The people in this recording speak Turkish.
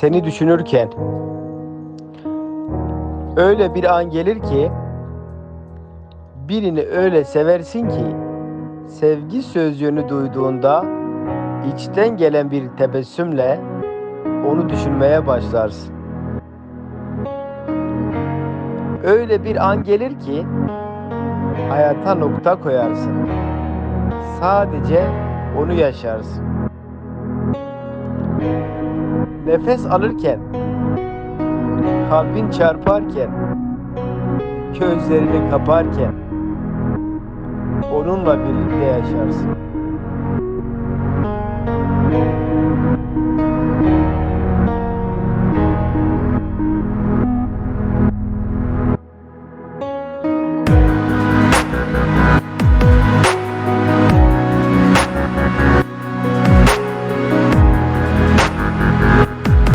seni düşünürken öyle bir an gelir ki birini öyle seversin ki sevgi sözcüğünü duyduğunda içten gelen bir tebessümle onu düşünmeye başlarsın. Öyle bir an gelir ki hayata nokta koyarsın. Sadece onu yaşarsın. Nefes alırken, kalbin çarparken, gözlerini kaparken onunla birlikte yaşarsın.